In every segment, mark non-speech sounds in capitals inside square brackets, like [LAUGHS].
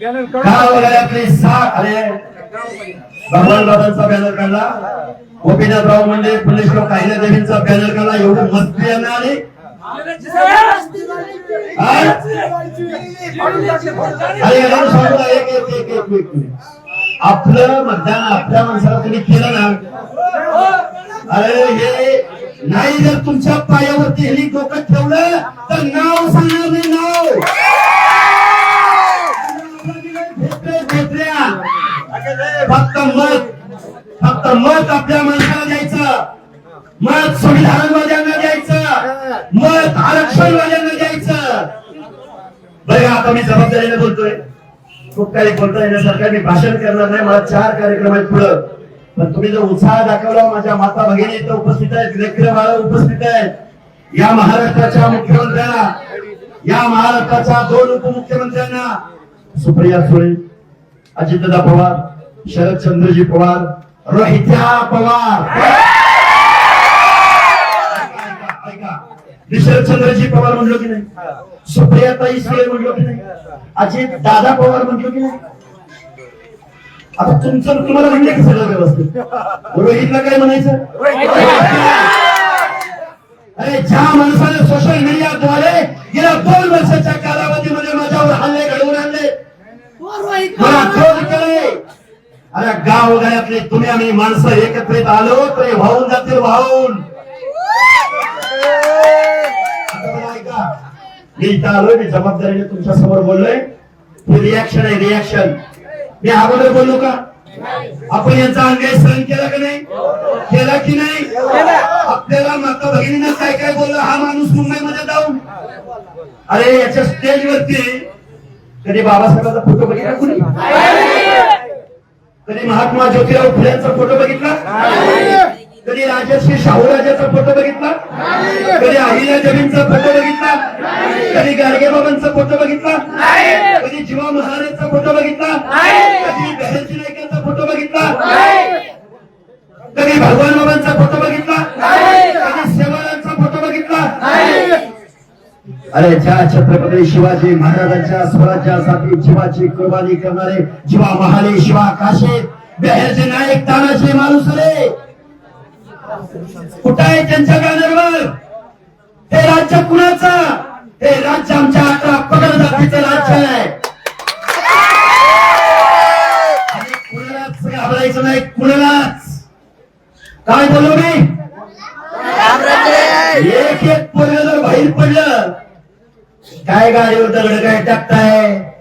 गावागाड्यातले सात अरे भगवान बाबांचा बॅनर काढला गोपीनाथराव म्हणजे पुण्यश्लोक काहिल्या देवींचा बॅनर काढला एवढं मस्त हा? ना, एक मिनिट. आपलं मतदान आपल्या माणसाला तुम्ही केलं ना अरे हे नाही जर तुमच्या पायावरती हेली डोकं ठेवलं तर नाव सांगणार नाही नाव फक्त मत फक्त मत आपल्या माणसाला द्यायचं. मत संविधानवाद्यांना द्यायचं. मत आरक्षणवाद्यांना द्यायचं. बरं आता मी जबाबदारीने बोलतोय. खूप काही बोलता येण्यासारखं मी भाषण करणार नाही. मला चार कार्यक्रम आहेत पुढं. पण तुम्ही जो उत्साह दाखवला माझ्या माता भगिनी इथं उपस्थित आहेत लेकर बाळ उपस्थित आहेत. या महाराष्ट्राच्या मुख्यमंत्र्यांना या महाराष्ट्राच्या दोन उपमुख्यमंत्र्यांना सुप्रिया सुळे अजितदा पवार शरदचंद्रजी पवार रोहित्या पवार. ऐका. मी शरदचंद्रजी पवार म्हणलो की नाही? सुप्रियाताई सुळे म्हणलो की नाही? अजित दादा पवार म्हणलो की नाही? आता तुमचं तुम्हाला म्हणले की सगळं व्यवस्थित? रोहितला काय म्हणायचं? अरे ज्या माणसाने सोशल मीडियाद्वारे गेल्या दोन वर्षाच्या कालावधीमध्ये माझ्यावर हल्ले घडवून आणले. मला केले अरे गाव गायातले तुम्ही आम्ही माणसं एकत्रित आलो तरी वाहून जातील वाहून. मी इथं आलोय मी जबाबदारीने तुमच्यासमोर बोललोय. हे रिॲक्शन आहे रिॲक्शन मी अगोदर बोललो का? आपण यांचा अन्याय सहन केला का नाही? केला की नाही? आपल्याला माता भगिनीनं काय काय बोललं हा माणूस मुंबईमध्ये जाऊन. अरे याच्या स्टेजवरती कधी बाबासाहेबांचा फोटो बघितला कुणी? कधी महात्मा ज्योतिराव फुल्यांचा फोटो बघितला? कधी राजश्री शाहूराजाचा फोटो बघितला? कधी अहिल्या जमीनचा फोटो बघितला? कधी गाडगेबाबांचा फोटो बघितला? कधी जीवा महाराजांचा फोटो बघितला? कधी बहरजी नाईकांचा फोटो बघितला? कधी भगवान बाबांचा अरे ज्या छत्रपती शिवाजी महाराजांच्या स्वराज्यासाठी जीवाची कुर्बानी करणारे जीवा महाले शिवा काशे बेहरचे नायक तानाचे माणूस रे कुठं आहे त्यांच्या बॅनरवर हे राज्य कुणाचं? हे राज्य आमच्या अकरा पगड जातीचं राज्य आहे. कुणालाच घाबरायचं नाही कुणालाच. काय बोलू मी? एक एक पोरग जर बाहेर पडलं काय गाडीवर दगड काय टाकताय?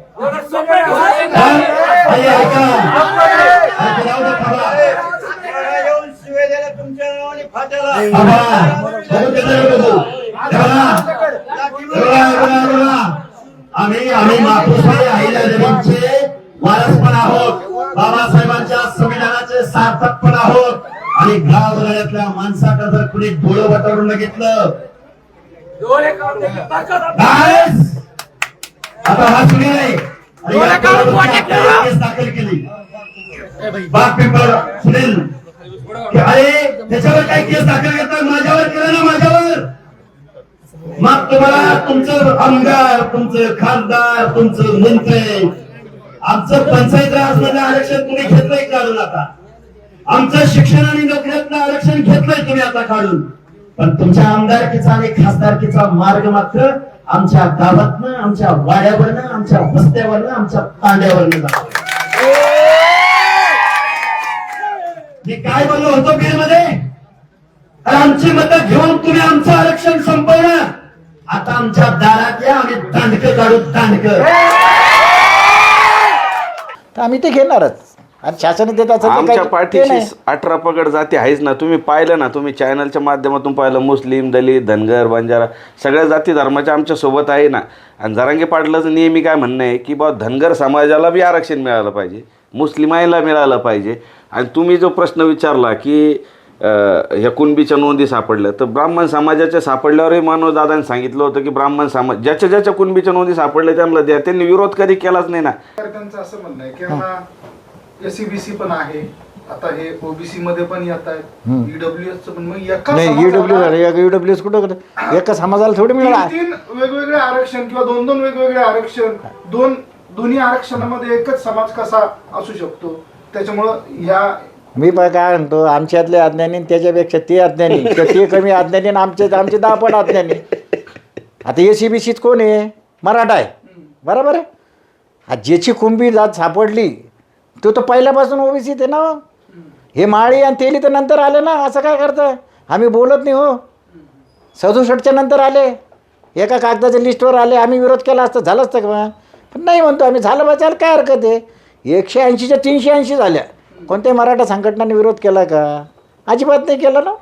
आम्ही आम्ही मातोश्री अहिल्या देवींचे वारस पण आहोत. बाबासाहेबांच्या संविधानाचे सार्थक पण आहोत. आणि गावगाड्यातल्या माणसाकडे जर कुणी डोळं वाटारून बघितलं बस. आता हा सुनी आहे. दाखल केली. बाग पेपर सुनील. अरे त्याच्यावर काय केस दाखल करतात माझ्यावर केलं ना माझ्यावर? मग तुम्हाला तुमचं आमदार तुमचं खासदार तुमचं मंत्री. आमचं पंचायत राजमध्ये आरक्षण तुम्ही घेतलंय काढून आता. आमचं शिक्षण आणि नोकऱ्यातलं आरक्षण घेतलंय तुम्ही आता काढून. पण तुमच्या आमदारकीचा आणि खासदारकीचा मार्ग मात्र आमच्या गावातनं आमच्या वाड्यावरनं आमच्या वस्त्यावरनं आमच्या तांड्यावरनं जातो मी काय बोललो होतो बिलमध्ये अरे आमची मतं घेऊन तुम्ही आमचं आरक्षण संपवलं. आता आमच्या दारात या आम्ही दांडक काढू दांडक. आम्ही ते घेणारच. आणि शासन देत आमच्या काही- ते पाठीशी नाही. अठरा पगड जाती आहेच ना. तुम्ही पाहिलं ना तुम्ही चॅनलच्या माध्यमातून पाहिलं मुस्लिम दलित धनगर बंजारा सगळ्या जाती धर्माच्या आमच्यासोबत आहे ना. आणि जरांगे पाटलाचं नेहमी काय म्हणणं आहे की बा धनगर समाजाला बी आरक्षण मिळालं पाहिजे मुस्लिमाईला मिळालं पाहिजे. आणि तुम्ही जो प्रश्न विचारला की अं, ह्या कुणबीच्या नोंदी सापडल्या तर ब्राह्मण समाजाच्या सापडल्यावरही मानवदादांनी सांगितलं होतं की ब्राह्मण समाज ज्याच्या ज्याच्या कुणबीच्या नोंदी सापडल्या त्यांना द्या. त्यांनी विरोध कधी केलाच नाही ना. त्यांचं असं म्हणणं आहे की एसीबीसी पण आहे. आता हे ओबीसी मध्ये पण येत आहेत. ईडब्ल्यू एस पण. मग एका नाही ईडब्ल्यू झालं ईडब्ल्यू एस कुठं कुठं? एका समाजाला थोडी मिळाला तीन वेगवेगळे आरक्षण किंवा दोन दोन वेगवेगळे आरक्षण दोन दोन्ही आरक्षणामध्ये एकच समाज कसा असू शकतो? त्याच्यामुळं ह्या मी पण काय म्हणतो आमच्यातले अज्ञानी आणि त्याच्यापेक्षा ते अज्ञानी. तर ते कमी अज्ञानी आणि आमचे आमचे दहा पण अज्ञानी. आता ए सी बी सीत कोण आहे? मराठा आहे. बरोबर आहे? हा ज्याची कुंभी जात सापडली तो तर पहिल्यापासून ओबीसीत आहे ना. हे माळी आणि तेली तर नंतर आले ना असं काय करतं आम्ही बोलत नाही हो. सदुसष्टच्या नंतर आले. एका कागदाच्या लिस्टवर आले. आम्ही विरोध केला असतं झालं असतं का पण नाही म्हणतो आम्ही. झालं बचायला काय हरकत आहे? एकशे ऐंशीच्या तीनशे ऐंशी झाल्या. कोणत्याही मराठा संघटनाने विरोध केला का? अजिबात नाही केला ना.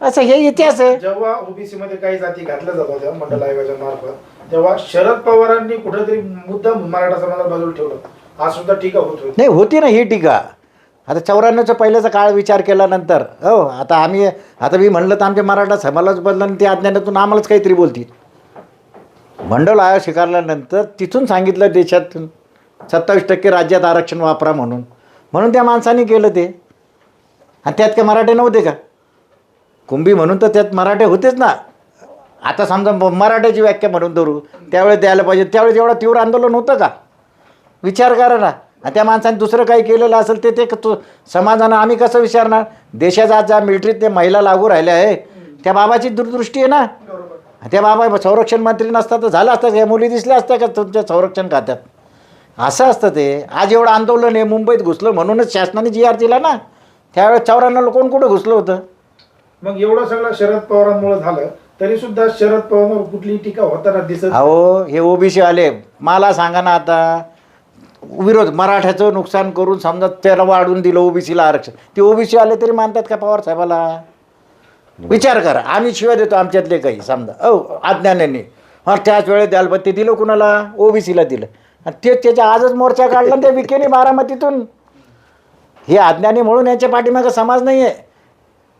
असं हे इतिहास आहे. जेव्हा ओबीसी मध्ये काही जाती घातल्या जातात मंडल आयोगाच्या मार्फत तेव्हा शरद पवारांनी कुठेतरी मुद्दा मराठा समाजाला बाजूला ठेवला. आज सुद्धा टीका होत होती. नाही होती ना ही टीका. आता चौऱ्याण्णवचा पहिल्याचा काळ विचार केल्यानंतर हो आता आम्ही आता मी म्हणलं तर आमच्या मराठा समाजाच बदला आणि ते अज्ञानातून आम्हालाच काहीतरी बोलतील. मंडळ आयोग स्वीकारल्यानंतर तिथून सांगितलं देशातून सत्तावीस टक्के राज्यात आरक्षण वापरा म्हणून. म्हणून त्या माणसाने केलं ते. आणि त्यात काय मराठे नव्हते का? कुंभी म्हणून तर त्यात मराठे होतेच ना. आता समजा म- मराठ्याची व्याख्या म्हणून धरू त्यावेळेस द्यायला पाहिजे त्यावेळेस एवढं तीव्र आंदोलन होतं का? विचार करा ना. आणि त्या माणसाने दुसरं काही केलेलं असेल ते ते तो समाजानं आम्ही कसं विचारणार? देशाचा आज ज्या मिलिटरीत ते महिला लागू राहिल्या आहे त्या बाबाची दूरदृष्टी आहे ना. त्या बाबा संरक्षण मंत्री नसता तर झालं असतं या मुली दिसल्या असत्या का तुमच्या संरक्षण खात्यात? असं असतं ते. आज एवढं आंदोलन आहे मुंबईत घुसलं म्हणूनच शासनाने जी आर दिला ना. त्यावेळेस चौऱ्याण्णव कोण कुठं घुसलं होतं? मग एवढं सगळं शरद पवारांमुळे झालं तरी सुद्धा शरद पवारांवर कुठलीही टीका होताना दिसत अहो हे ओबीसी आले. मला सांगा ना आता. विरोध मराठ्याचं नुकसान करून समजा त्याला वाढून दिलं ओबीसीला आरक्षण. ते ओबीसी आले तरी मानतात का पवार साहेबाला? विचार करा. आम्ही शिवाय देतो आमच्यातले काही समजा. अहो अज्ञानाने. हा त्याच वेळेत द्याल पण ते दिलं कुणाला? ओबीसीला दिलं. आणि ते त्याच्या आजच मोर्चा काढला त्या विकेने बारामतीतून. हे अज्ञानी म्हणून यांच्या पाठीमागं समाज नाही आहे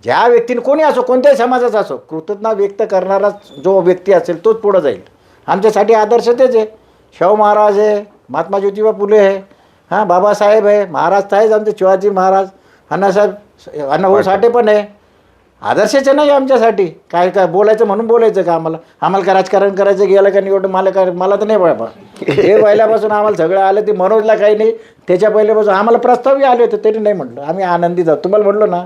ज्या व्यक्तीने कोणी असो कोणत्याही समाजाचा असो कृतज्ञता व्यक्त करणारा जो व्यक्ती असेल तोच पुढं जाईल. आमच्यासाठी आदर्श तेच आहे. शाहू महाराज आहे. महात्मा ज्योतिबा फुले आहे हां बाबासाहेब आहे महाराज तर आहेच आमचे शिवाजी महाराज. अण्णासाहेब अण्णाभाऊ साठे पण आहे आदर्शच नाही आमच्यासाठी. काय काय बोलायचं म्हणून बोलायचं का आम्हाला? आम्हाला काय राजकारण करायचं गेलं का निवडून मला काय मला तर नाही बाबा. हे पहिल्यापासून आम्हाला सगळं आलं ते मनोजला काही नाही. त्याच्या पहिल्यापासून आम्हाला प्रस्तावही आले होते तरी नाही म्हटलं आम्ही आनंदी जाऊ तुम्हाला म्हटलं ना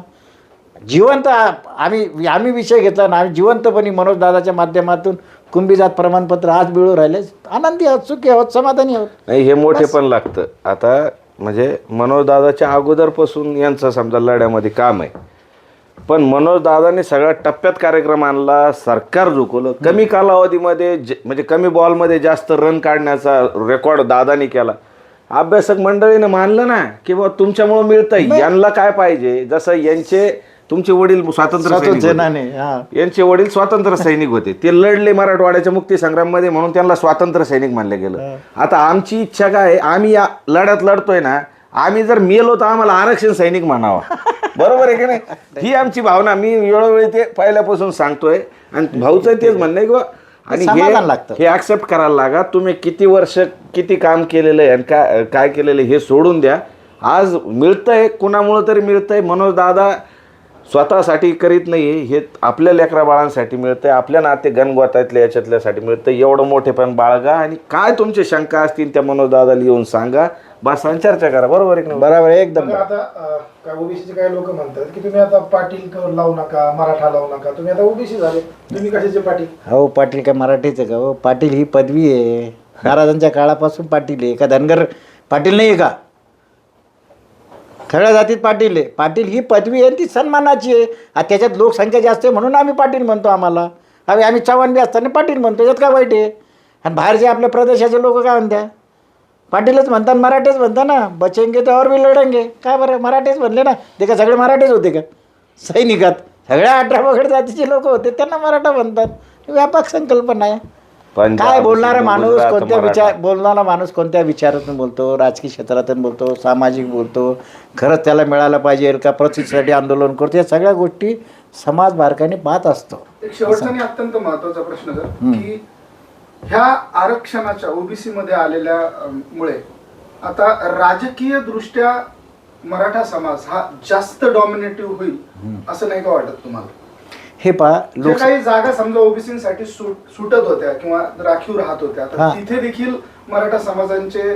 जिवंत आम्ही आम्ही विषय घेतला ना आम्ही जिवंतपणे मनोज दादाच्या माध्यमातून कुंभीजात प्रमाणपत्र आज मिळू राहिले. आनंदी आहोत सुखी आहोत समाधानी आहोत. नाही हे मोठे पण लागतं. आता म्हणजे मनोजदादाच्या अगोदरपासून यांचं समजा लढ्यामध्ये काम आहे. पण मनोजदादाने सगळ्या टप्प्यात कार्यक्रम आणला सरकार झुकवलं. कमी कालावधीमध्ये ज- म्हणजे कमी बॉलमध्ये जास्त रन काढण्याचा रेकॉर्ड दादानी केला. अभ्यासक मंडळीने मानलं ना की बाबा तुमच्यामुळं मिळतं यांना काय पाहिजे? जसं यांचे तुमचे वडील स्वातंत्र्य सैनिक. सेनाने हा. यांचे वडील स्वातंत्र्य सैनिक होते. ते लढले मराठवाड्याच्या मुक्ती संग्राममध्ये म्हणून त्यांना स्वातंत्र्य सैनिक मानलं गेलं. आता आमची इच्छा काय आहे? आम्ही या लढ्यात लढतोय ना आम्ही जर मेलो तर आम्हाला आरक्षण सैनिक म्हणावा. [LAUGHS] बरोबर आहे की नाही? ही आमची भावना. मी वेळोवेळी ते पहिल्यापासून सांगतोय. आणि भाऊचं तेच म्हणणं आहे की बा, आणि समाधान लागतं. हे हे ऍक्सेप्ट करायला लागा. तुम्ही किती वर्ष किती काम केलेलं आहे आणि काय काय केलेलं आहे हे सोडून द्या. आज मिळतंय कुणामुळं तरी मिळतंय. मनोज दादा स्वतःसाठी करीत नाही हे आपल्या लेकरा बाळांसाठी मिळतंय आपल्या नाते गणगोतातल्या याच्यातल्यासाठी मिळतं एवढं मोठेपण बाळगा आणि काय तुमचे शंका असतील त्या मनोज दादाला येऊन सांगा. बस चर्चा करा. बरोबर आहे की नाही? बरोबर आहे, एकदम. बघा आता काय ओबीसीचे काही लोक म्हणतात की तुम्ही आता पाटील क- लावू नका मराठा लावू नका. तुम्ही आता ओबीसी झाले. तुम्ही कशाचे पाटील? हो पाटील काय मराठीचं का? हो पाटील ही पदवी आहे. महाराजांच्या काळापासून पाटील आहे. का धनगर पाटील नाही आहे का? सगळ्या जातीत पाटील आहे. पाटील ही पदवी आहे ती सन्मानाची आहे. आणि त्याच्यात लोकसंख्या जास्त आहे म्हणून आम्ही पाटील म्हणतो आम्हाला. आम्ही आम्ही चव्हाण बी असताना पाटील म्हणतो यात काय वाईट आहे? आणि बाहेरचे आपल्या प्रदेशाचे लोक काय म्हणत्या? पाटीलच म्हणतात मराठीच म्हणता ना. बचेंगे तर और बी लढंगे. काय बरं? मराठीच म्हणले ना. ते का सगळे मराठीच होते का? सैनिकात. सगळ्या अठरा वगैरे जातीचे लोक होते त्यांना मराठा म्हणतात. व्यापक संकल्पना आहे. काय बोलणारा माणूस कोणत्या. विचार बोलणारा माणूस कोणत्या विचारातून बोलतो? राजकीय क्षेत्रातून बोलतो सामाजिक बोलतो खरंच त्याला मिळालं पाहिजे का प्रतिष्ठेसाठी आंदोलन करतो या सगळ्या गोष्टी समाज बारकाने पाहत असतो. एक शेवटचा आणि अत्यंत महत्त्वाचा प्रश्न सर की ह्या आरक्षणाच्या ओबीसी मध्ये आलेल्या मुळे आता राजकीय दृष्ट्या मराठा समाज हा जास्त डॉमिनेटिव्ह होईल असं नाही का वाटत तुम्हाला? हे पहा जे लोक काही जागा समजा ओबीसीसाठी सुटत होत्या किंवा राखीव राहत होत्या तर हा. तिथे देखील मराठा समाजांचे